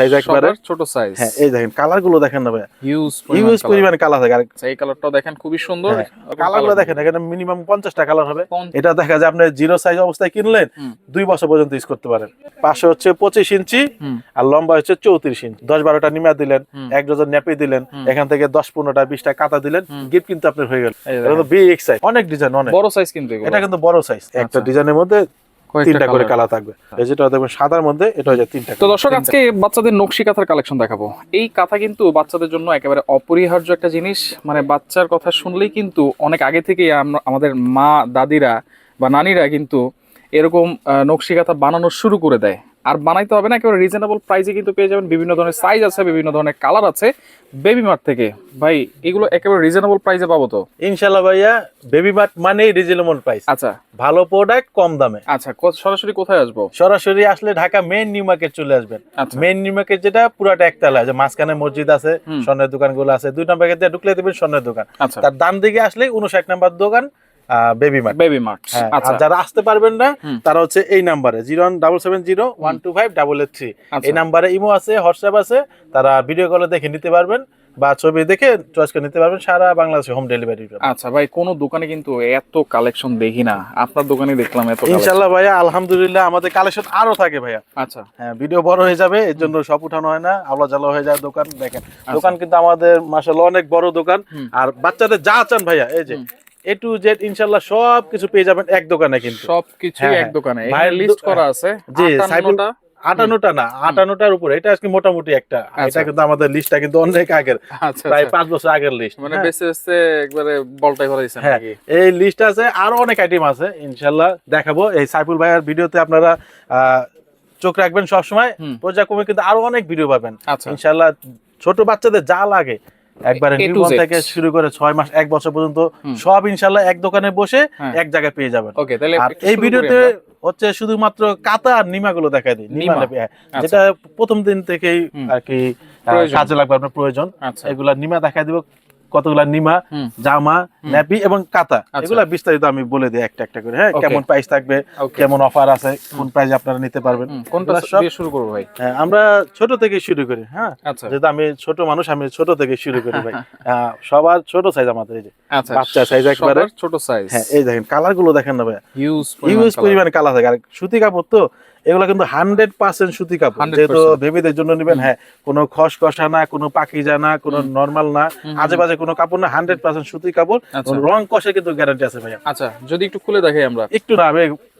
Size একবারে? ছোট size হ্যাঁ এই দেখেন কালারগুলো দেখেন না ভাইয়া। হিউজ ইউজ পরিমাণে কালার থাকে এই কালারটাও দেখেন খুবই সুন্দর। কালারগুলো দেখেন। এখানে মিনিমাম পঞ্চাশটা কালার হবে। এটা দেখা যায় আপনি জিরো সাইজ অবস্থায় কিনলেন দুই বছর পর্যন্ত ইউজ করতে পারেন। পাশে হচ্ছে পঁচিশ ইঞ্চি আর লম্বা হচ্ছে চৌত্রিশ ইঞ্চি। দশ বারোটা নিমা দিলেন এক ডজন ন্যাপি দিলেন এখান থেকে দশ পনেরোটা বিশটা কাতা দিলেন গিফট কিন্তু আপনার হয়ে গেল। এটা তো বিগ সাইজ অনেক ডিজাইন অনেক। বড় সাইজ কিন্তু এটা কিন্তু বড় সাইজ একটা আচ্ছা। ডিজাইনের মধ্যে কয়েকটা তিনটা করে কালার থাকবে। এই যেটা দেখবেন সাদার মধ্যে এটা হচ্ছে তিনটা তো দর্শক আজকে বাচ্চাদের নকশি কাঁথার কালেকশন দেখাবো। এই কাঁথা কিন্তু বাচ্চাদের জন্য একেবারে অপরিহার্য একটা জিনিস। মানে বাচ্চার কথা শুনলেই কিন্তু অনেক আগে থেকেই আমাদের মা দাদিরা বা নানিরা কিন্তু এরকম নকশি কাঁথা বানানো শুরু করে দেয়। আর বানাইতে হবে না একেবারে রিজনেবল প্রাইসে কিন্তু পেয়ে যাবেন। বিভিন্ন ধরনের সাইজ আছে বিভিন্ন ধরনের কালার আছে। বেবি মার্ট থেকে। ভাই এগুলো একেবারে রিজনেবল প্রাইসে পাবো তো? ইনশাল্লাহ ভাইয়া বেবি মার্ট মানে রিজনেবল প্রাইস আচ্ছা। ভালো প্রোডাক্ট কম দামে। আচ্ছা সরাসরি কোথায় আসব? সরাসরি আসলে ঢাকা মেন নিউ মার্কেট চলে আসবেন। মেইন নিউ মার্কেট যেটা পুরাটা একতলা যে মাঝখানে মসজিদ আছে। স্বর্ণের দোকানগুলো আছে দুই নম্বর ঢুকলে দেবেন স্বর্ণের দোকান। আচ্ছা। তার ডান দিকে আসলে উনষাট নাম্বার দোকান বেবি মার্ট বেবি মার্ট হ্যাঁ, আচ্ছা। যারা আসতে পারবেন না তারা হচ্ছে এই নাম্বারে zero double seven zero one two five double eight three. এই নাম্বারে ইমো আছে হোয়াটসঅ্যাপ আছে তারা ভিডিও কলে দেখে নিতে পারবেন বা ছবি দেখে চয়েস করে নিতে পারবেন সারা বাংলাদেশে হোম ডেলিভারি আচ্ছা ভাই কোন দোকানে কিন্তু এত কালেকশন দেখি না। আপনার দোকানে দেখলাম এত। ইনশাল্লাহ ভাইয়া আলহামদুলিল্লাহ আমাদের কালেকশন আরও থাকে ভাইয়া। আচ্ছা। হ্যাঁ ভিডিও বড় হয়ে যাবে এর জন্য সব উঠানো হয় না আলো জ্বালা হয়ে যায় দোকান দেখেন। আচ্ছা। দোকান কিন্তু আমাদের মাসাল্লাহ অনেক বড় দোকান। আর বাচ্চাদের যা চান ভাইয়া এই যে। এ টু জেড সব কিছু পেয়ে যাবেন এক দোকানে কিন্তু। সবকিছু হ্যাঁ, এক হ্যাঁ। দোকানে। ভাইয়ের লিস্ট করা আছে। জি, সাইফুল- 58টা আটানোটা না আটানোটার উপরে। এটা আজকে মোটামুটি একটা। আচ্ছা। এটা কিন্তু আমাদের লিস্টটা কিন্তু অনেক আগের। আচ্ছা প্রায় আচ্ছা। পাঁচ বছর আগের লিস্ট মানে বেসে বেসে একবারে বলটাই দিয়েছেন হ্যাঁ। এই লিস্ট আছে আরও অনেক আইটেম আছে ইনশাল্লাহ দেখাবো। এই সাইফুল ভাইয়ার ভিডিওতে আপনারা আহ, চোখ রাখবেন সবসময়। পর্যায়ক্রমে কিন্তু আরও অনেক ভিডিও পাবেন। আচ্ছা। ইনশাল্লাহ ছোট বাচ্চাদের যা লাগে একবারে Z। থেকে শুরু করে ছয় মাস এক বছর পর্যন্ত সব ইনশাল্লাহ এক দোকানে বসে হ্যাঁ। এক জায়গায় পেয়ে যাবেন ওকে তাহলে আর এই ভিডিওতে হচ্ছে শুধুমাত্র কাতা আর নিমা গুলো দেখা দিই নিমা হ্যাঁ। আচ্ছা। যেটা প্রথম দিন থেকেই। আর কি। কাজে লাগবে আপনার প্রয়োজন আচ্ছা এগুলা নিমা দেখা দিব কতগুলা নিমা। জামা ন্যাপি এবং কাতা। আচ্ছা। এগুলা বিস্তারিত আমি বলে দিই একটা একটা করে হ্যাঁ? কেমন প্রাইস থাকবে কেমন অফার আছে কোন প্রাইসে আপনারা নিতে পারবেন। সব দিয়ে শুরু করব ভাই? হ্যাঁ, আমরা ছোট থেকে শুরু করি হ্যাঁ? আচ্ছা। যেহেতু আমি ছোট মানুষ আমি ছোট থেকে শুরু করি ভাই। সবার ছোট সাইজ আমাদের এই যে আচ্ছা বাচ্চা size একবারে। ছোট সাইজ হ্যাঁ এই দেখেন কালারগুলো দেখেন না ভাই হিউজ ইউজ পরিমাণে কালার থাকে। আর সুতি কাপড় তো এগুলো কিন্তু হান্ড্রেড পার্সেন্ট সুতি কাপড়। 100% যেহেতু বেবিদের জন্য নেবেন হ্যাঁ কোনো খসখসা না কোনো পাখি না কোনো নর্মাল না আজে বাজে কোনো কাপড় না হান্ড্রেড পার্সেন্ট সুতি কাপড়। আচ্ছা। রং কষে কিন্তু গ্যারান্টি আছে ভাইয়া। আচ্ছা যদি একটু খুলে দেখে আমরা। একটু না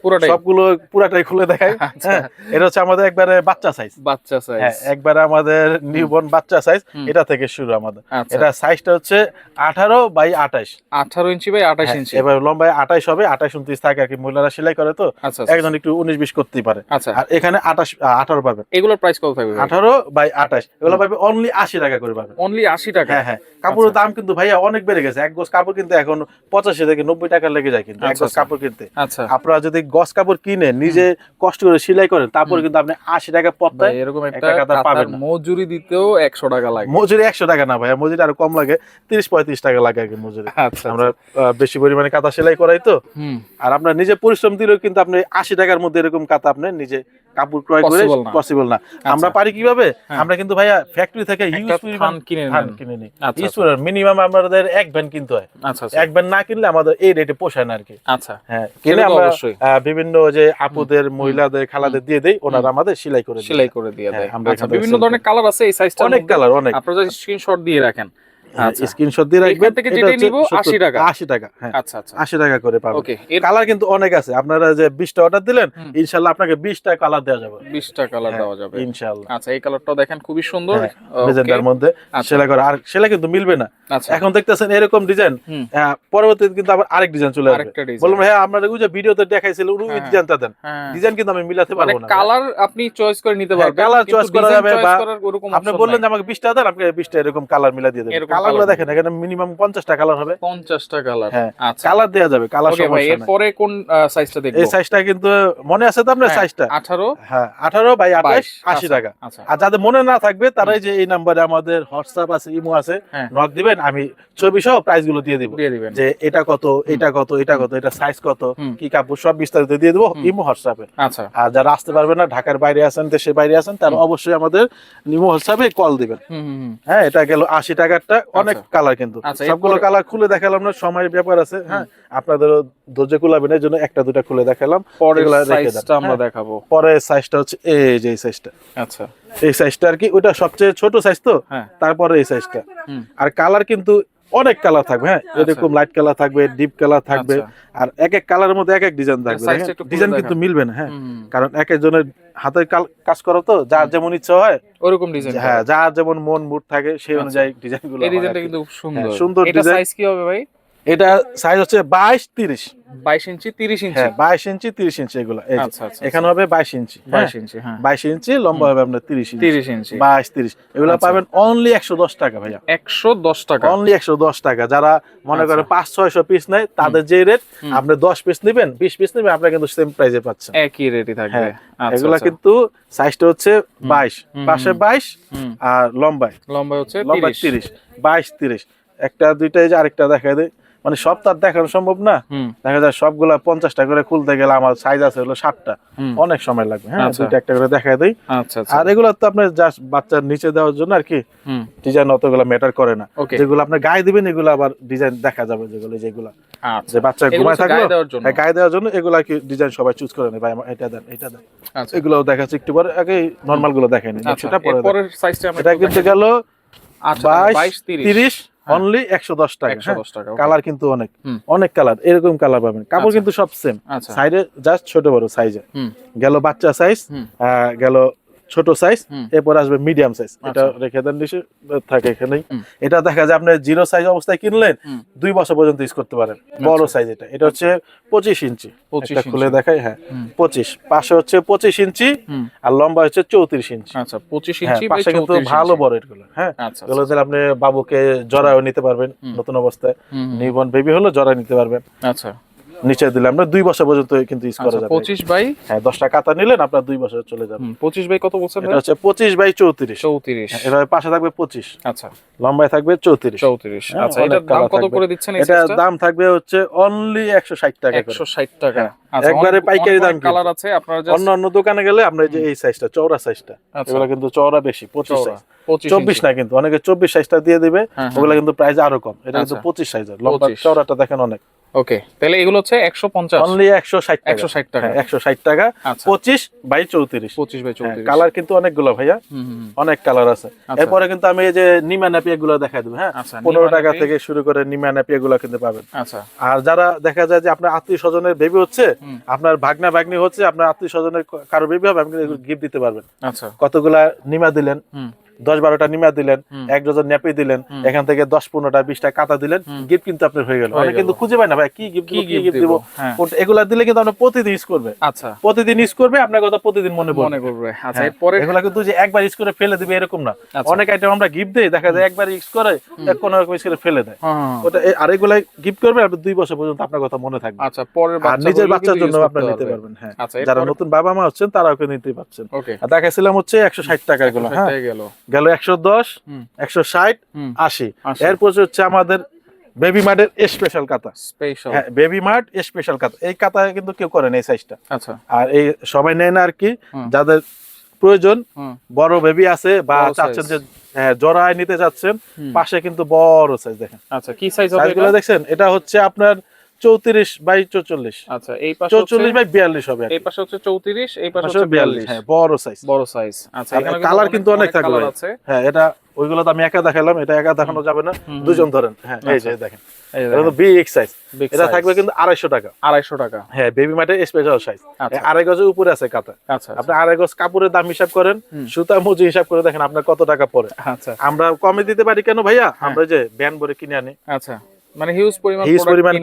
পুরোটাই। সবগুলো পুরাটাই খুলে দেখাই। আচ্ছা। হ্যাঁ এটা হচ্ছে আমাদের একবারে বাচ্চা সাইজ বাচ্চা সাইজ হ্যাঁ একবারে আমাদের নিউবর্ন বাচ্চা সাইজ এটা থেকে শুরু আমাদের। আচ্ছা। এটা সাইজটা হচ্ছে আঠারো বাই আঠাশ। আঠারো ইঞ্চি বাই আঠাশ ইঞ্চি। এবার লম্বায় আঠাশ হবে আঠাশ উনত্রিশ থাকে আর কি মহিলারা সেলাই করে তো। আচ্ছা। একজন একটু উনিশ বিশ করতেই পারে। আর এখানে আঠাশ আঠারো পাবেন। এগুলোর প্রাইস কত থাকবে আঠারো বাই আঠাশ। এগুলো পাবে অনলি আশি টাকা করে পাবেন। অনলি আশি টাকা? হ্যাঁ হ্যাঁ। কাপড়ের আচ্ছা। দাম কিন্তু ভাইয়া অনেক বেড়ে গেছে। এক গজ কাপড় কিনতে এখন পঁচাশি থেকে নব্বই টাকা লেগে যায় কিন্তু এক আচ্ছা, গজ আচ্ছা। কাপড় কিনতে। আচ্ছা। আপনারা যদি গজ কাপড় কিনে নিজে কষ্ট করে সেলাই করেন তারপরে কিন্তু আপনি আশি টাকা পত্তায় এরকম একটা পাবেন মজুরি দিতেও একশো টাকা লাগে। মজুরি একশো টাকা না ভাইয়া মজুরি আরও কম লাগে তিরিশ পঁয়ত্রিশ টাকা লাগে আর কি মজুরি। আচ্ছা আমরা বেশি পরিমাণে কাতা সেলাই করাই তো। হুম। আর আপনার নিজে পরিশ্রম দিলেও কিন্তু আপনি আশি টাকার মধ্যে এরকম কাতা আপনি নিজে কাপড় ক্রয় করে। পসিবল না। আমরা পারি কীভাবে? হ্যাঁ। আমরা কিন্তু ভাইয়া ফ্যাক্টরি থেকে পরিমাণ নেন। কিনে নিই। আচ্ছা, মিনিমাম আমাদের এক ভ্যান কিনতে হয়। আচ্ছা আচ্ছা। এক ভ্যান না কিনলে আমাদের এই রেটে পোষায় না আর কি আচ্ছা। হ্যাঁ কিনে আমরা। বিভিন্ন যে আপুদের মহিলাদের খালাদের দিয়ে দেই ওনারা আমাদের সেলাই করে সেলাই করে দিয়ে হ্যাঁ, দেয়। আমরা আচ্ছা বিভিন্ন ধরনের কালার আছে এই সাইজটা অনেক কালার অনেক। আপনারা স্ক্রিনশট দিয়ে রাখেন। স্ক্রিনশট দিয়ে রাখবেন থেকে এটা যেটাই হচ্ছে নিবো 70 80 টাকা। 80 টাকা হ্যাঁ। আচ্ছা আচ্ছা। 80 টাকা করে পাবেন। ওকে কালার কিন্তু অনেক আছে। আপনারা যে 20টা অর্ডার দিলেন ইনশাআল্লাহ আপনাকে 20টা কালার দেওয়া যাবে। 20টা কালার হ্যাঁ, দেওয়া যাবে। ইনশাআল্লাহ। আচ্ছা এই দেখেন খুবই সুন্দর। হ্যাঁ, মধ্যে। আচ্ছা। সেলাই করা আর সেলাই কিন্তু মিলবে না। আচ্ছা। এখন দেখতেছেন এরকম ডিজাইন পরবর্তীতে কিন্তু আবার আরেক ডিজাইন চলে আসবে। বললাম হ্যাঁ আপনারা ওই যে ভিডিওতে দেখাইছিল ওই। ডিজাইনটা দেন। হ্যাঁ। ডিজাইন কিন্তু আমি মিলাতে মানে পারব না কালার আপনি চয়েস করে নিতে পারবেন কিন্তু choice করা যাবে বা আপনি বললেন যে আমাকে 20টা দেন আপনাকে 20টা এরকম কালার মিলা দিয়ে দেবেন। কালারগুলো দেখেন এখানে মিনিমাম পঞ্চাশটা কালার হবে। পঞ্চাশটা কালার হ্যাঁ আচ্ছা। কালার দেওয়া যাবে কালার সমস্যা নাই। এরপরে কোন সাইজটা দেখব? এই সাইজটা কিন্তু মনে আছে তো আপনার হ্যাঁ, সাইজটা আঠারো। হ্যাঁ আঠারো বাই আঠাশ বাইশ আশি আচ্ছা, টাকা। আচ্ছা। আর যাদের মনে না থাকবে তারাই যে এই নাম্বারে আমাদের হোয়াটসঅ্যাপ আছে ইমো আছে হ্যাঁ। নক দিবেন আমি ছবি সহ প্রাইসগুলো দিয়ে দিব। দিয়ে দিবেন। যে এটা কত এটা কত এটা কত এটা সাইজ কত কি কাপড় সব বিস্তারিত দিয়ে দেবো ইমো হোয়াটসঅ্যাপে আচ্ছা। আর যারা আসতে পারবে না ঢাকার বাইরে আছেন দেশের বাইরে আছেন তারা অবশ্যই আমাদের ইমো হোয়াটসঅ্যাপে কল দিবেন। হ্যাঁ এটা গেল আশি টাকারটা অনেক কালার কিন্তু। আচ্ছা, সবগুলো কালার খুলে দেখালাম না সময়ের ব্যাপার আছে হ্যাঁ? আপনাদেরও ধৈর্য কুলাবে না জন্য একটা দুটা খুলে দেখালাম। পরে সাইজটা আমরা হ্যাঁ। দেখাবো। পরে সাইজটা হচ্ছে এই যে এই সাইজটা আচ্ছা। এই সাইজটা আর কি ওটা সবচেয়ে ছোট সাইজ তো? হ্যাঁ। তারপরে এই সাইজটা আর কালার কিন্তু অনেক কালার থাকবে হ্যাঁ এরকম লাইট কালার থাকবে ডিপ কালার থাকবে আচ্ছা। আর এক এক কালারের মধ্যে এক এক ডিজাইন থাকবে ডিজাইন কিন্তু মিলবে না হ্যাঁ। কারণ এক একজনের হাতের কাজ করো তো যার যেমন ইচ্ছা হয় ওরকম ডিজাইন হ্যাঁ যার যেমন মন মুড থাকে সেই আচ্ছা। অনুযায়ী ডিজাইনগুলো এই ডিজাইনটা কিন্তু সুন্দর। ডিজাইন সুন্দর ডিজাইন সাইজ কি হবে ভাই? এটা সাইজ হচ্ছে বাইশ তিরিশ। বাইশ ইঞ্চি তিরিশ ইঞ্চি। হ্যাঁ বাইশ ইঞ্চি তিরিশ ইঞ্চি এগুলো। আচ্ছা আচ্ছা এখানে হবে বাইশ ইঞ্চি বাইশ ইঞ্চি হ্যাঁ। বাইশ ইঞ্চি লম্বা হবে আপনার তিরিশ ইঞ্চি। তিরিশ ইঞ্চি। বাইশ তিরিশ। এগুলো আচ্ছা। পাবেন অনলি একশো দশ টাকা ভাইয়া। একশো দশ টাকা। অনলি একশো দশ টাকা। যারা মনে করেন আচ্ছা। পাঁচ ছয়শো পিস নেয় তাদের যে রেট আপনি দশ পিস নেবেন বিশ পিস নেবেন আপনি কিন্তু সেম প্রাইসে পাচ্ছেন। একই রেটই থাকবে। হ্যাঁ, আচ্ছা, এগুলা আচ্ছা। কিন্তু সাইজটা হচ্ছে বাইশ। পাশে বাইশ আর লম্বায়। লম্বা হচ্ছে লম্বায় তিরিশ। তিরিশ। বাইশ তিরিশ। একটা দুইটা যে আরেকটা দেখা দেয় মানে সব তার দেখানো সম্ভব না। দেখা যায় সবগুলা পঞ্চাশটা করে খুলতে গেলে আমার সাইজ আছে হলো ষাটটা। অনেক সময় লাগবে হ্যাঁ? আচ্ছা। দুইটা একটা করে দেখা দেয় আচ্ছা আচ্ছা। আর এগুলো তো আপনার জাস্ট বাচ্চার নিচে দেওয়ার জন্য আর কি। ডিজাইন অতগুলো ম্যাটার করে না। যেগুলো আপনি গায়ে দিবেন এগুলো আবার ডিজাইন দেখা যাবে যেগুলো যেগুলো। যে বাচ্চা ঘুমায় থাকল গায়ে দেওয়ার জন্য। হ্যাঁ, এগুলো আর কি ডিজাইন সবাই চুজ করে ভাই এটা দেন এটা দেন। এগুলো দেখাচ্ছে একটু পরে আগে নর্মালগুলো দেখেন সেটা পরে এটা কিন্তু গেল বাইশ তিরিশ। অনলি একশো দশ টাকা। একশো দশ টাকা কালার কিন্তু অনেক। অনেক কালার এরকম কালার পাবেন। কাপড় আচ্ছা। কিন্তু সব সেম সাইডে জাস্ট ছোট বড় সাইজে গেল বাচ্চা সাইজ গেল ছোট সাইজ এরপর আসবে মিডিয়াম সাইজ এটা আচ্ছা। রেখে দেন নিচে থাকে এখানেই। এটা দেখা যায় আপনি জিরো সাইজ অবস্থায় কিনলেন দুই বছর পর্যন্ত ইউজ করতে পারেন। বড় সাইজ এটা। এটা হচ্ছে পঁচিশ ইঞ্চি। এটা খুলে দেখাই হ্যাঁ। পঁচিশ। পাশে হচ্ছে পঁচিশ ইঞ্চি আর লম্বা হচ্ছে চৌত্রিশ ইঞ্চি। আচ্ছা পঁচিশ হ্যাঁ ইঞ্চি পাশে কিন্তু ভালো বড় এগুলো হ্যাঁ। আচ্ছা এগুলো দিলে আপনি বাবুকে জরায়ও নিতে পারবেন নতুন অবস্থায়। নিউবর্ন বেবি হলো জরায় নিতে পারবেন। আচ্ছা। নিচে দিলে আমরা দুই বছর পর্যন্ত কিন্তু ইউজ করা আচ্ছা যাবে। পঁচিশ বাই? হ্যাঁ দশটা কাতা নিলেন আপনার দুই বছর চলে যাবে। হুম, পঁচিশ বাই কত বলছেন এটা হচ্ছে পঁচিশ বাই চৌত্রিশ। চৌত্রিশ। এটা পাশে থাকবে পঁচিশ। আচ্ছা। লম্বায় থাকবে চৌত্রিশ। চৌত্রিশ। হ্যাঁ, আচ্ছা এটার দাম কত করে দিচ্ছেন এটা দাম থাকবে হচ্ছে অনলি একশো ষাট টাকা করে। একশো ষাট টাকা। হ্যাঁ। আচ্ছা একবারে পাইকারি দাম। কালার আছে আপনারা অন্য অন্য দোকানে গেলে আমরা এই যে এই সাইজটা চৌড়া সাইজটা আচ্ছা, এগুলো কিন্তু চওড়া বেশি পঁচিশ চওড়া, সাইজ 25 চব্বিশ না কিন্তু অনেকে চব্বিশ সাইজটা দিয়ে দিবে ওগুলা কিন্তু প্রাইস আরও কম। এটা কিন্তু। পঁচিশ সাইজের লম্বা 25 চৌড়াটা দেখেন অনেক। ওকে তাহলে এগুলো হচ্ছে একশো পঞ্চাশ। অনলি একশো ষাট একশো ষাট টাকা। হ্যাঁ, একশো ষাট টাকা। আচ্ছা। পঁচিশ বাই চৌত্রিশ। পঁচিশ বাই চৌত্রিশ। কালার কিন্তু অনেকগুলো ভাইয়া। অনেক কালার আছে। আচ্ছা। এরপরে কিন্তু আমি এই যে নিমা নাপিয়া গুলো দেখাই দেবো হ্যাঁ? আচ্ছা পনেরো টাকা থেকে শুরু করে নিমা নাপিয়া গুলো কিন্তু পাবেন। আচ্ছা। আর যারা দেখা যায় যে আপনার আত্মীয় স্বজনের বেবি হচ্ছে আপনার ভাগনা ভাগ্নি হচ্ছে আপনার আত্মীয় স্বজনের কারও বেবি হবে আপনি গিফট দিতে পারবেন। আচ্ছা। কতগুলা নিমা দিলেন? দশ বারোটা নিমা দিলেন এক ডজন ন্যাপি দিলেন এখান থেকে দশ পনেরোটা বিশটা কাতা দিলেন গিফট কিন্তু আপনার হয়ে গেল। কিন্তু খুঁজে পায় না ভাই কি গিফট কি গিফট দিব? হ্যাঁ। এগুলা দিলে কিন্তু আপনার প্রতিদিন ইউজ করবে। আচ্ছা। প্রতিদিন ইউজ করবে আপনার কথা প্রতিদিন মনে পড়বে। মনে করবে আচ্ছা হ্যাঁ, এরপরে এগুলা কিন্তু যে একবার ইউজ করে ফেলে দিবে এরকম না। আচ্ছা। অনেক আইটেম আমরা গিফট দেই দেখা যায় একবার ইউজ করে কোনো রকম ইউজ করে ফেলে দেয়। হ্যাঁ। ওটা আর এগুলা গিফট করবে আর দুই বছর পর্যন্ত আপনার কথা মনে থাকবে। আচ্ছা পরের বাচ্চা নিজের বাচ্চার জন্য আপনার নিতে পারবেন হ্যাঁ। আচ্ছা যারা নতুন বাবা মা হচ্ছেন তারাও কিন্তু নিতে পারছেন। ওকে আর দেখাইছিলাম হচ্ছে একশো ষাট টাকা এগুলো হ্যাঁ। গেল একশো দশ একশো ষাট আশি। এরপর হচ্ছে আমাদের বেবি মার্টের স্পেশাল কাতা স্পেশাল হ্যাঁ বেবি মার্ট স্পেশাল কাতা এই কাতা কিন্তু কেউ করেন এই সাইজটা আচ্ছা। আর এই সবাই নেয় না আর কি যাদের প্রয়োজন বড় বেবি আছে বা চাচ্ছেন যে হ্যাঁ, জোড়ায় নিতে যাচ্ছেন পাশে কিন্তু বড় সাইজ দেখেন। আচ্ছা কি সাইজ হবে দেখছেন? এটা হচ্ছে আপনার চৌত্রিশ বাই চৌচল্লিশ। আচ্ছা এই পাশে চৌচল্লিশ বাই বিয়াল্লিশ হবে এই পাশে হচ্ছে 34 এই পাশে হচ্ছে 42 হ্যাঁ বড় সাইজ বড় সাইজ আচ্ছা colour কিন্তু অনেক থাকবে কালার হ্যাঁ এটা ওইগুলো তো আমি একা দেখালাম এটা একা দেখানো যাবে না। দুজন ধরেন। হ্যাঁ এই যে আচ্ছা। দেখেন। এটা তো বিগ সাইজ এটা থাকবে কিন্তু আড়াইশো টাকা। 250 টাকা। হ্যাঁ বেবি মাঠে স্পেশাল সাইজ আচ্ছা। আড়াই গজের উপরে আছে কাতা আচ্ছা আপনি আড়াই গজ কাপড়ের দাম হিসাব করেন সুতা মজুরি হিসাব করে দেখেন আপনার কত টাকা পড়ে। আচ্ছা। আমরা কমে দিতে পারি কেন ভাইয়া? হ্যাঁ। আমরা যে ব্যান ভরে কিনে আনি। আচ্ছা। মানে হিউজ পরিমাণ হিউজ পরিমাণ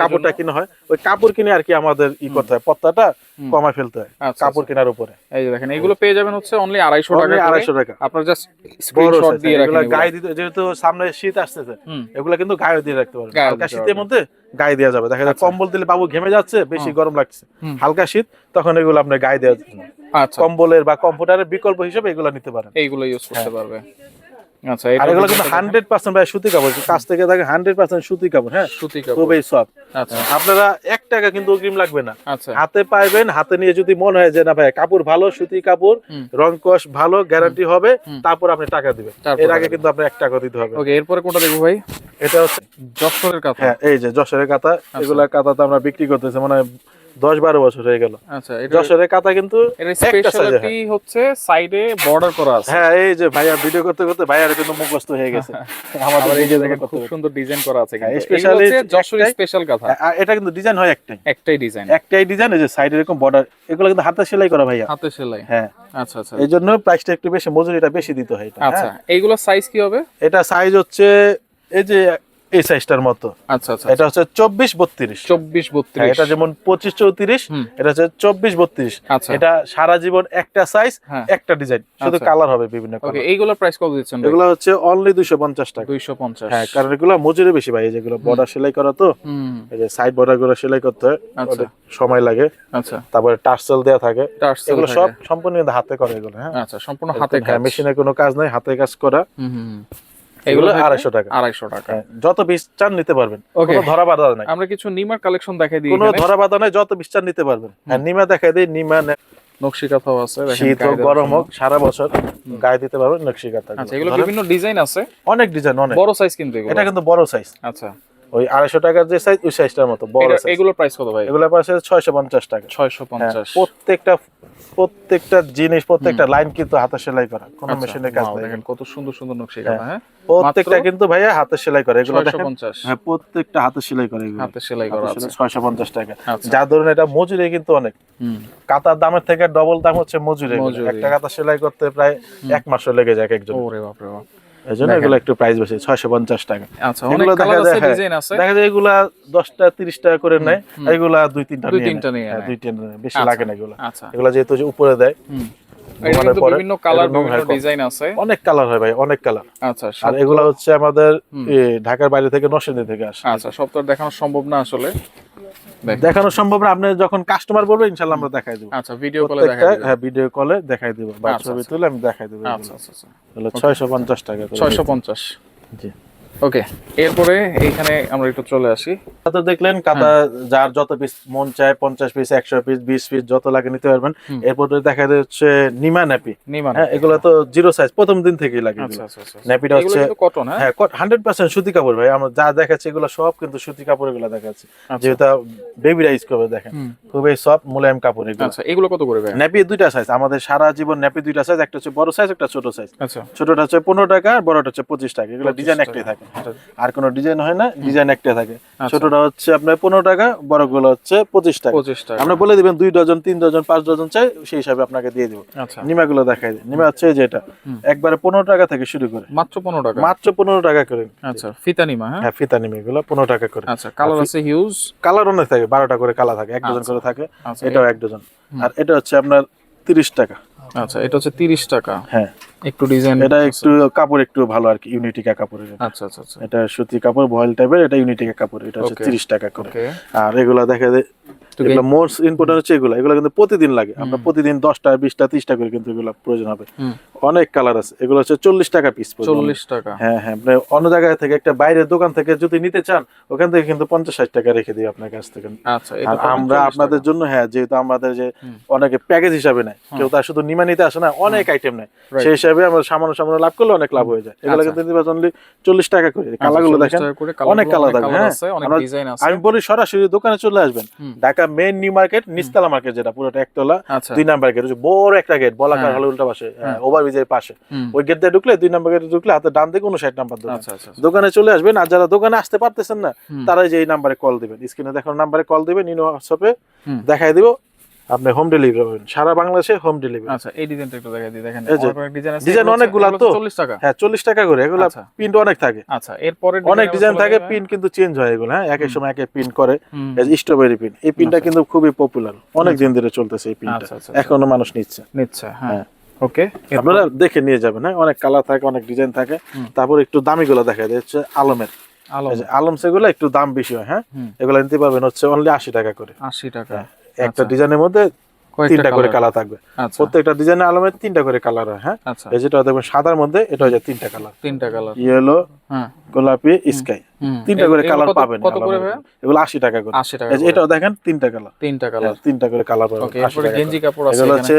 কাপড়টা কিনে হয়। ওই কাপড় কিনে আর কি আমাদের ই করতে হয় পত্তাটা কমায় ফেলতে হয় আচ্ছা, কাপড় কেনার উপরে। এই যে দেখেন এগুলো পেয়ে যাবেন হচ্ছে অনলি আড়াইশো টাকা আড়াইশো টাকা। আপনার জাস্ট স্ক্রিনশট দিয়ে রাখেন গায়ে দিতে যেহেতু সামনে শীত আসতেছে এগুলা কিন্তু গায়ে দিয়ে রাখতে পারবেন। হালকা শীতের মধ্যে গায়ে দেওয়া যাবে। দেখা যায় আচ্ছা। কম্বল দিলে বাবু ঘেমে যাচ্ছে বেশি গরম লাগছে। হালকা শীত তখন এগুলো আপনি গায়ে দেওয়া। আচ্ছা। কম্বলের বা কম্পিউটারের বিকল্প হিসেবে এগুলো নিতে পারেন। এইগুলো ইউজ করতে পারবে। আচ্ছা আর এগুলো কিন্তু হান্ড্রেড পার্সেন্ট ভাই সুতি কাপড় কাছ থেকে থাকে হান্ড্রেড পার্সেন্ট সুতি কাপড় হ্যাঁ? সুতি কাপড়। খুবই সব আচ্ছা। আপনারা এক টাকা কিন্তু অগ্রিম লাগবে না। আচ্ছা। হাতে পাইবেন হাতে নিয়ে যদি মনে হয় যে না ভাই কাপড় ভালো সুতি কাপড় রং কস ভালো গ্যারান্টি হবে তারপর আপনি টাকা দিবেন। এর আগে কিন্তু আপনি এক টাকা দিতে হবে। ওকে এরপরে কোনটা দেখব ভাই? এটা হচ্ছে যশোরের কথা। হ্যাঁ এই যে যশোরের কাতা আচ্ছা। এগুলা কাতা তো আমরা বিক্রি করতেছি মানে দশ বারো বছর হয়ে গেল। আচ্ছা যশোরের কাতা কিন্তু স্পেশালিটি হচ্ছে সাইডে বর্ডার করা আছে। হ্যাঁ এই যে ভাইয়া ভিডিও করতে করতে ভাইয়ার কিন্তু মুখস্থ হয়ে গেছে। আমাদের এই যে দেখেন খুব সুন্দর ডিজাইন করা আছে হ্যাঁ, কিন্তু specially যশোরের স্পেশাল কথা। হ্যাঁ, এটা কিন্তু ডিজাইন হয় একটাই। একটাই ডিজাইন একটাই ডিজাইন এই যে সাইডে এরকম বর্ডার এগুলো কিন্তু হাতে সেলাই করা ভাইয়া। হাতে সেলাই। হ্যাঁ। আচ্ছা আচ্ছা। এই জন্য প্রাইসটা একটু বেশি মজুরিটা বেশি দিতে হয় এটা, আচ্ছা হ্যাঁ। এইগুলো সাইজ কি হবে? এটা সাইজ হচ্ছে এই যে এই সাইজটার মতো। আচ্ছা আচ্ছা এটা হচ্ছে চব্বিশ বত্রিশ। চব্বিশ হ্যাঁ, বত্রিশ এটা যেমন পঁচিশ চৌত্রিশ এটা হচ্ছে চব্বিশ বত্রিশ। আচ্ছা। এটা সারা জীবন একটা সাইজ হ্যাঁ। একটা ডিজাইন শুধু আচ্ছা। কালার হবে বিভিন্ন এইগুলোর প্রাইস কত দিচ্ছেন এগুলো হচ্ছে অনলি দুইশো পঞ্চাশ টাকা। দুইশো পঞ্চাশ। হ্যাঁ কারণ এগুলো মজুরি বেশি ভাই যেগুলো বর্ডার সেলাই করা তো। এই যে সাইড বর্ডারগুলো সেলাই করতে হয় আচ্ছা। সময় লাগে। আচ্ছা। তারপরে টার্সেল দেওয়া থাকে। এগুলো সব সম্পূর্ণ হাতে করে এগুলো হ্যাঁ। আচ্ছা সম্পূর্ণ হাতে হ্যাঁ মেশিনে কোনো কাজ নাই হাতে কাজ করা। এগুলো আড়াইশো টাকা। আড়াইশো টাকা। হ্যাঁ, যত চান নিতে পারবেন। কোনো ধরা বাধা নাই। আমরা কিছু নিমার কালেকশন দেখাই দিই কোনো ধরা বাধা নাই যত পিস চান নিতে পারবেন। হ্যাঁ নিমা দেখাই দিই নিমা নকশি কাঁথাও আছে শীত হোক গরম হোক সারা বছর গায়ে দিতে পারবেন নকশি আচ্ছা এগুলো বিভিন্ন ডিজাইন আছে। অনেক ডিজাইন অনেক। বড় সাইজ কিন্তু এটা কিন্তু বড় সাইজ আচ্ছা। ওই আড়াইশো টাকার যে সাইজ ওই সাইজটার মতো বড় এগুলোর প্রাইস কত ভাই? এগুলো পাশে ছয়শো পঞ্চাশ টাকা। ছয়শো হ্যাঁ, পঞ্চাশ প্রত্যেকটা প্রত্যেকটা জিনিস প্রত্যেকটা লাইন কিন্তু হাতে সেলাই করা কোনো আচ্ছা, মেশিনের কাজ wow, নেই। দেখেন কত সুন্দর সুন্দর নকশি কাঁথা হ্যাঁ। প্রত্যেকটা কিন্তু ভাইয়া হাতে সেলাই করে এগুলো ছয়শো দেখেন পঞ্চাশ। হ্যাঁ প্রত্যেকটা হাতে সেলাই করে এগুলো। হাতে সেলাই করা আছে। ছয়শো পঞ্চাশ টাকা। আচ্ছা। যা ধরুন এটা মজুরি কিন্তু অনেক। কাতার দামের থেকে ডবল দাম হচ্ছে মজুরি মজুরি। একটা কাতা সেলাই করতে প্রায় এক মাসও লেগে যায় একজন ওরে বাপ রে বাপ। এই এগুলো একটু প্রাইস বেশি টাকা। আচ্ছা অনেক কালার আছে হ্যাঁ, ডিজাইন আছে। দেখা যায় এগুলা দশটা তিরিশ টাকা করে নেয় এগুলা দুই তিনটা দুই তিনটা নিয়ে। হ্যাঁ, দুই তিনটা বেশি আচ্ছা। লাগে না এগুলো। আচ্ছা। এগুলা যেহেতু যে উপরে দেয় বিভিন্ন কালার বিভিন্ন ডিজাইন আছে। অনেক কালার হয় ভাই অনেক কালার আচ্ছা আর এগুলা হচ্ছে আমাদের ঢাকার বাইরে থেকে নরসিংদী থেকে আসে। আচ্ছা সব তো দেখানো সম্ভব না আসলে। দেখানো। সম্ভব না আপনি যখন কাস্টমার বলবে ইনশাল্লাহ আমরা দেখাই দেবো। আচ্ছা ভিডিও কলে দেখাই প্রত্যেকটা হ্যাঁ ভিডিও কলে দেখাই দেবো। বা আচ্ছা, ছবি আচ্ছা। তুলে আমি দেখাই দেবো আচ্ছা আচ্ছা আচ্ছা। ছয়শো পঞ্চাশ টাকা করে ছয়শো পঞ্চাশ। জি। ওকে এরপরে এইখানে আমরা একটু চলে আসি। তো দেখলেন কাতা হ্যাঁ। যার যত পিস মন চায় পঞ্চাশ পিস একশো পিস বিশ পিস যত লাগে নিতে পারবেন। এরপর দেখা যাচ্ছে নিমা ন্যাপি হ্যাঁ এগুলো তো জিরো সাইজ প্রথম দিন থেকেই লাগে আচ্ছা। আচ্ছা আচ্ছা ন্যাপিটা হচ্ছে কটন হ্যাঁ? হ্যাঁ হান্ড্রেড পার্সেন্ট সুতি কাপড় ভাই। আমরা যা দেখাচ্ছি এগুলো সব কিন্তু সুতি কাপড় এগুলো দেখাচ্ছি। আচ্ছা। যেহেতু বেবিরা ইউজ করবে দেখেন। খুবই সব মোলায়েম কাপড় এগুলো। আচ্ছা এগুলো কত করে ভাই ন্যাপি দুইটা সাইজ আমাদের সারা জীবন ন্যাপি দুইটা সাইজ একটা হচ্ছে বড় সাইজ একটা ছোট সাইজ আচ্ছা। ছোটটা হচ্ছে পনেরো টাকা আর বড়টা হচ্ছে পঁচিশ টাকা। এগুলো ডিজাইন। একটাই থাকে। আর কোনো ডিজাইন হয় না ডিজাইন একটাই থাকে। আচ্ছা। ছোটটা হচ্ছে আপনার পনেরো টাকা বড়গুলো হচ্ছে পঁচিশ টাকা। পঁচিশ টাকা। আমরা বলে দিবেন দুই ডজন তিন ডজন পাঁচ ডজন চাই সেই হিসাবে আপনাকে দিয়ে দিব। আচ্ছা। নিমাগুলো দেখাই দিই। নিমা হচ্ছে এই যে এটা। একবারে পনেরো টাকা থেকে শুরু করে। মাত্র পনেরো টাকা? মাত্র পনেরো টাকা করে। আচ্ছা ফিতা নিমা হ্যাঁ? হ্যাঁ ফিতা নিমে এগুলো পনেরো টাকা করে। আচ্ছা কালার আছে হিউজ কালার অনেক থাকে বারোটা করে কালার থাকে এক ডজন আচ্ছা। করে থাকে এটাও এক ডজন। আর এটা হচ্ছে আপনার তিরিশ টাকা। আচ্ছা এটা হচ্ছে তিরিশ টাকা। হ্যাঁ। একটু ডিজাইন এটা একটু কাপড় একটু ভালো আর কি ইউনিটিকা কাপড়ের। আচ্ছা আচ্ছা আচ্ছা। এটা সুতি কাপড় ভয়েল টাইপের এটা ইউনিটিকা কাপড় এটা হচ্ছে Okay. তিরিশ টাকা করে। আর এগুলা দেখা যায় এগুলো মোস্ট ইম্পর্টেন্ট হচ্ছে এগুলো। এগুলো কিন্তু প্রতিদিন লাগে। আমরা প্রতিদিন দশটা বিশটা ত্রিশটা করে কিন্তু এগুলো প্রয়োজন হবে। অনেক কালার আছে। এগুলো হচ্ছে চল্লিশ টাকা পিস চল্লিশ টাকা। হ্যাঁ হ্যাঁ। আপনি অন্য থেকে একটা বাইরের দোকান থেকে যদি নিতে চান ওখান থেকে কিন্তু পঞ্চাশ ষাট টাকা রেখে দিই আপনার কাছ থেকে। আচ্ছা আর আমরা আপনাদের জন্য হ্যাঁ যেহেতু আমাদের যে অনেকে প্যাকেজ হিসাবে নেয় কেউ তার শুধু নিমা নিতে আসে না অনেক আইটেম নেয়। সেই হিসাবে আমরা সামান্য সামান্য লাভ করলে অনেক লাভ হয়ে যায়। এগুলো আচ্ছা। কিন্তু চল্লিশ টাকা করে। আচ্ছা, কালারগুলো দেখেন অনেক কালার থাকবে হ্যাঁ। আমি বলি সরাসরি দোকানে চলে আসবেন। ঢাকা মেইন নিউ মার্কেট নিস্তালা মার্কেট যেটা পুরোটা একতলা আচ্ছা। দুই নাম্বার গেট বড় একটা গেট বলাকার হ্যাঁ। হলে উল্টা পাশে হ্যাঁ। ওভারব্রিজের পাশে। ওই গেট দিয়ে ঢুকলে দুই নাম্বার গেটে ঢুকলে হাতে ডান দিকে উনষাট নাম্বার দোকান। আচ্ছা আচ্ছা। দোকানে চলে আসবেন আর যারা দোকানে আসতে পারতেছেন না তারাই তারা যে এই নাম্বারে কল দিবেন। স্ক্রিনে দেখানো নাম্বারে কল দিবেন ইনো হোয়াটসঅ্যাপে। দেখাই দিব। আপনি হোম ডেলিভারি পাবেন। সারা বাংলাদেশে হোম ডেলিভারি আচ্ছা এই ডিজাইনটা একটু দেখাই দিই দেখেন ডিজাইন আছে ডিজাইন হচ্ছে- তো। 40 টাকা। হ্যাঁ চল্লিশ টাকা করে এগুলো আচ্ছা। প্রিন্ট অনেক থাকে। আচ্ছা এরপরে অনেক ডিজাইন থাকে প্রিন্ট কিন্তু চেঞ্জ হয় এগুলো হ্যাঁ? এক এক সময় এক প্রিন্ট করে। স্ট্রবেরি প্রিন্ট এই প্রিন্টটা আচ্ছা। কিন্তু খুবই পপুলার অনেক দিন ধরে চলতেছে এই প্রিন্টটা আচ্ছা, আচ্ছা, এখনও মানুষ নিচ্ছে। নিচ্ছে হ্যাঁ। হ্যাঁ। ওকে আপনারা দেখে নিয়ে যাবেন হ্যাঁ? অনেক কালার থাকে অনেক ডিজাইন থাকে। তারপর একটু দামি গুলো দেখা যায় হচ্ছে আলমের। আলো আলম সেগুলো একটু দাম বেশি হয় হ্যাঁ। এগুলো নিতে পারবেন হচ্ছে অনলি আশি টাকা করে। 80 টাকা। হ্যাঁ, একটা আচ্ছা। ডিজাইনের মধ্যে তিনটা করে কালার থাকবে। আচ্ছা। প্রত্যেকটা ডিজাইনের আলমে তিনটা করে কালার হয় হ্যাঁ? আচ্ছা। এই যেটা দেখবেন সাদার মধ্যে এটা হয়ে যায় তিনটা কালার তিনটা কালার ইয়েলো হ্যাঁ। গোলাপি স্কাই। তিনটা করে কালার পাবেন কত করে এগুলো আশি টাকা করে। 80 টাকা। এটাও দেখেন তিনটা কালার তিনটা কালার তিনটা করে কালার পাবেন গেঞ্জি কাপড় আছে এগুলো হচ্ছে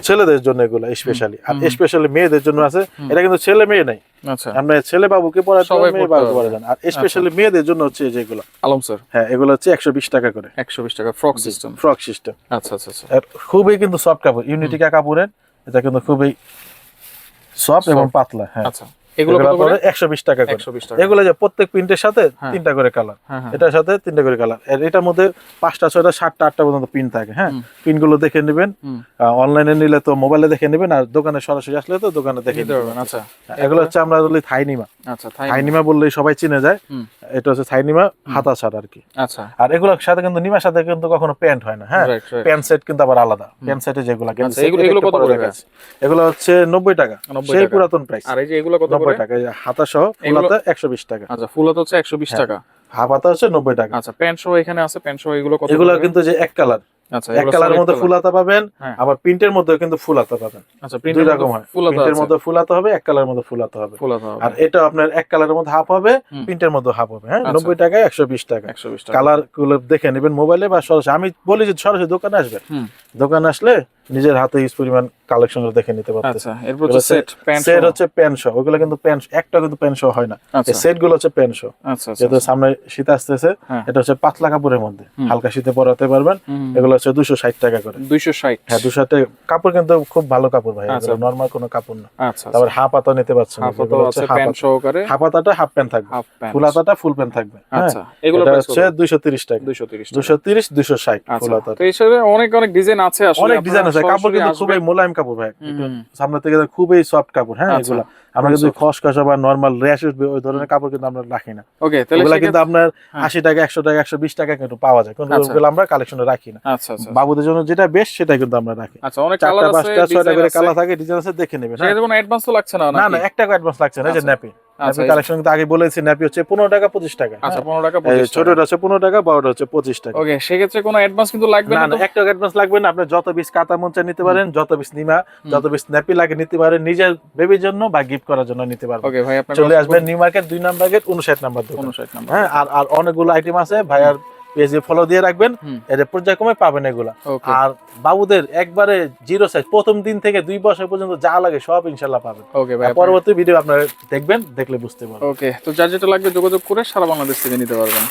ছেলেদের জন্য এগুলো স্পেশালি আর স্পেশালি মেয়েদের জন্য আছে। এটা কিন্তু ছেলে মেয়ে নাই। আচ্ছা। আমরা ছেলে বাবুকে পড়াতে সবাই মেয়ে বাবুকে পড়াতে আর স্পেশালি মেয়েদের জন্য হচ্ছে যেগুলো আলম স্যার? হ্যাঁ এগুলো হচ্ছে একশো বিশ টাকা করে। 120 টাকা ফ্রক সিস্টেম ফ্রক সিস্টেম আচ্ছা আচ্ছা আচ্ছা। আর খুবই কিন্তু সফট কাপড় ইউনিটিকা কাপড়ের এটা কিন্তু খুবই সফট এবং পাতলা হ্যাঁ। আচ্ছা। এগুলো কত করে? একশো বিশ টাকা করে। 120 টাকা এগুলো যে প্রত্যেক প্রিন্টের সাথে হ্যাঁ। তিনটা করে কালার। হ্যাঁ হ্যাঁ এটার সাথে তিনটা করে কালার। এটার মধ্যে পাঁচটা ছয়টা সাতটা আটটা পর্যন্ত পিন থাকে হ্যাঁ? দেখে নেবেন। অনলাইনে নিলে তো মোবাইলে দেখে নেবেন আর দোকানে সরাসরি আসলে তো দোকানে দেখে নিতে নেবেন পারবেন আচ্ছা। এগুলো হচ্ছে আমরা বলি থাইনিমা। আচ্ছা থাইনিমা। বললেই সবাই চিনে যায়। এটা হচ্ছে থাইনিমা হাতা ছাড় আর কি। আচ্ছা। আর এগুলোর সাথে কিন্তু নিমার সাথে কিন্তু কখনো প্যান্ট হয় না হ্যাঁ? প্যান্ট সেট কিন্তু আবার আলাদা। প্যান্ট সেটে যেগুলো আচ্ছা, এগুলো- কত করে এগুলো হচ্ছে নব্বই টাকা। সেই পুরাতন প্রাইস আর এই যে এগুলো কত করে? টাকা হাতা সহ টাকা। আচ্ছা ফুল হাতা হচ্ছে 120 হ্যাঁ। টাকা? হাফ হাতা হচ্ছে নব্বই টাকা। আচ্ছা প্যান্ট সহ এখানে আছে প্যান্ট সহ এগুলো কত এগুলো কিন্তু যে এক কালার। এক কালারের মধ্যে colour। ফুল হাতা পাবেন হ্যাঁ। আবার প্রিন্টের মধ্যে কিন্তু ফুল হাতা পাবেন। আচ্ছা দুই রকম হয়। প্রিন্টের মধ্যে ফুল হাতা হবে এক কালারের মধ্যে ফুল হাতা হবে। আর এটা আপনার এক কালারের মধ্যে হাফ হবে প্রিন্টের মধ্যে হাফ হবে হ্যাঁ? আচ্ছা। নব্বই টাকায় একশো বিশ টাকা 120 টাকা। কালারগুলো দেখে নেবেন মোবাইলে বা সরাসরি। আমি বলি যে সরাসরি দোকানে আসবেন। দোকানে আসলে নিজের হাতে ইউজ পরিমাণ কালেকশন দেখে নিতে আচ্ছা এরপর সেট সেট হচ্ছে প্যান্ট শো ওগুলো কিন্তু প্যান্ট একটা কিন্তু প্যান্ট শো হয় না। আচ্ছা। সেটগুলো হচ্ছে প্যান্ট শো আচ্ছা আচ্ছা যেহেতু সামনে শীত আসতেছে হ্যাঁ। এটা হচ্ছে পাতলা কাপড়ের মধ্যে। হালকা শীতে পরাতে পারবেন। এগুলো হচ্ছে দুশো ষাট টাকা করে। 260 হ্যাঁ দুশো টাকা কাপড় কিন্তু খুব ভালো কাপড় ভাই আচ্ছা। নর্মাল কোনো কাপড় না। আচ্ছা তারপর হাফ হাতা নিতে পারছেন হাফ হাফ হাতাটা হাফ প্যান্ট থাকবে। হাফ ফুল হাতাটা ফুল প্যান্ট থাকবে হ্যাঁ? আচ্ছা এগুলো হচ্ছে দুইশো তিরিশ টাকা। 230 টাকা। দুশো তিরিশ দুশো ষাট ফুল আচ্ছা হাতা তো অনেক অনেক ডিজাইন আছে আসলে অনেক ডিজাইন আছে। কাপড় কিন্তু খুবই মোলায়েম কাপড় ভাই। সামনে থেকে খুবই সফট কাপড় হ্যাঁ আচ্ছা। এগুলা। আমরা কিন্তু। খসখসা বা নর্মাল র্যাশ উঠবে ওই ধরনের কাপড় কিন্তু আমরা রাখি না। ওকে তাহলে ওগুলা কিন্তু আপনার হ্যাঁ। আশি টাকা একশো টাকা একশো বিশ টাকা কিন্তু পাওয়া যায়। কিন্তু আচ্ছা। আমরা কালেকশনে রাখি না। আচ্ছা আচ্ছা বাবুদের জন্য যেটা বেশ সেটা কিন্তু আমরা রাখি। আচ্ছা অনেক কালার আছে পাঁচটা ছয়টা করে কালার থাকে ডিজাইন আছে দেখে নেবেন হ্যাঁ? কোনো অ্যাডভান্স তো লাগছে না না না নাকি? এক টাকা অ্যাডভান্স লাগছে না যে আচ্ছা। ন্যাপি আচ্ছা ন্যাপি এই যে- কালেকশন কিন্তু আগে বলেছি ন্যাপি হচ্ছে পনেরো টাকা টাকা। আচ্ছা হ্যাঁ? 15 টাকা 25 টাকা ছোটটা হচ্ছে টাকা বড়টা হচ্ছে পঁচিশ টাকা। ওকে সেক্ষেত্রে কোনো অ্যাডভান্স কিন্তু লাগবে না না না তো? এক টাকা অ্যাডভান্স লাগবে না আপনি যত কাতা মঞ্চা নিতে পারেন যত বিশ নিমা যত ন্যাপি লাগে নিতে পারেন নিজের বেবির জন্য বা গিফট করার জন্য নিতে পারবেন। ওকে ভাই আপনার চলে আসবেন নিউ মার্কেট দুই নাম্বার গেট উনষাট নাম্বার দোকান। 59 নাম্বার হ্যাঁ আর আর অনেকগুলো আইটেম আছে ভাইয়ার পেজে ফলো দিয়ে রাখবেন এটা পর্যায়ক্রমে পাবেন এগুলা। আর বাবুদের একবারে জিরো সাইজ প্রথম দিন থেকে দুই বছর পর্যন্ত যা লাগে সব ইনশাল্লাহ পাবেন। ওকে ভাই পরবর্তী ভিডিও আপনারা দেখবেন দেখলে বুঝতে পারবেন। ওকে তো যার যেটা লাগবে যোগাযোগ করে সারা বাংলাদেশ থেকে নিতে পারবেন।